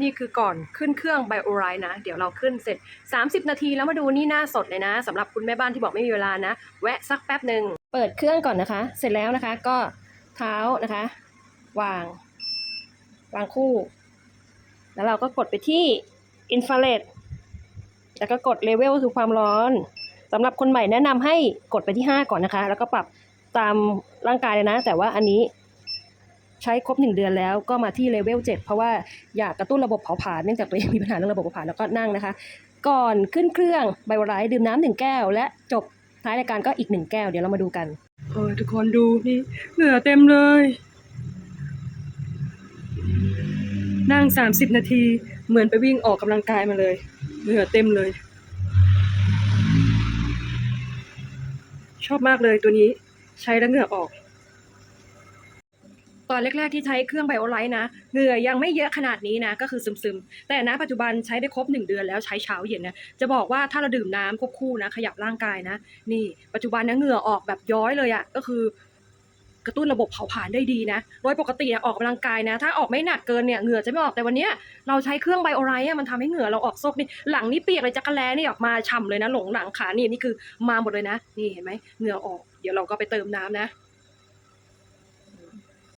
นี่คือก่อนขึ้นเครื่องไบโอไรนะ เดี๋ยวเราขึ้นเสร็จ 30 นาทีแล้วมาดูนี่หน้าสดเลยนะสำหรับคุณแม่บ้านที่บอกไม่มีเวลานะ แวะสักแป๊บหนึ่งเปิดเครื่องก่อนนะคะ เสร็จแล้วนะคะก็เท้านะคะ วาง วางคู่ แล้วเราก็กดไปที่อินฟราเรดแล้วก็กดเลเวลคือความร้อนสำหรับคนใหม่แนะนำให้กดไปที่ 5 ก่อนนะคะ แล้วก็ปรับตามร่างกายเลยนะ แต่ว่าอันนี้ ใช้ครบ 1 เดือนแล้วก็มาที่เลเวล7เพราะว่าอยากกระตุ้นระบบเผาผลาญเนื่องจากตัวเองมีปัญหาเรื่องระบบเผาผลาญแล้วก็นั่งนะคะ ก่อนขึ้นเครื่องไบโอไลท์ดื่มน้ำหนึ่งแก้ว และจบท้ายรายการก็อีกหนึ่งแก้วเดี๋ยวเรามาดูกันเออทุกคนดูนี่เหงื่อเต็มเลย นั่งสามสิบนาทีเหมือนไปวิ่งออกกำลังกายมาเลยเหงื่อเต็มเลย ชอบมากเลยตัวนี้ใช้แล้วเหงื่อออก ตอนแรก ๆ ที่ใช้เครื่องไบโอไลท์นะเหงื่อยังไม่เยอะขนาดนี้นะ ก็คือซึมๆ แต่ณปัจจุบันใช้ได้ครบ 1 เดือนแล้วใช้เช้าเย็นนะจะบอกว่าถ้าเราดื่มน้ำควบคู่นะ ขยับร่างกายนะ นี่ ปัจจุบันนะเหงื่อออกแบบย้อยเลยอะ่ะก็คือกระตุ้นระบบเผาผลาญได้ดีนะโดยปกติอออกกำลังกายนะ ถ้าออกไม่หนักเกินเนี่ยเหงื่อจะไม่ออกแต่วันนี้เราใช้เครื่องไบโอไลท์มันทำให้เหงื่อเราออกซกนี่หลังนี่เปียกเลยจักระแลนี่ออกมาฉ่ำเลยนะ หลงหลังขานี่นี่คือมาหมดเลยนะ นี่เห็นไหมเหงื่อออก เดี๋ยวเราก็ไปเติมน้ำนะ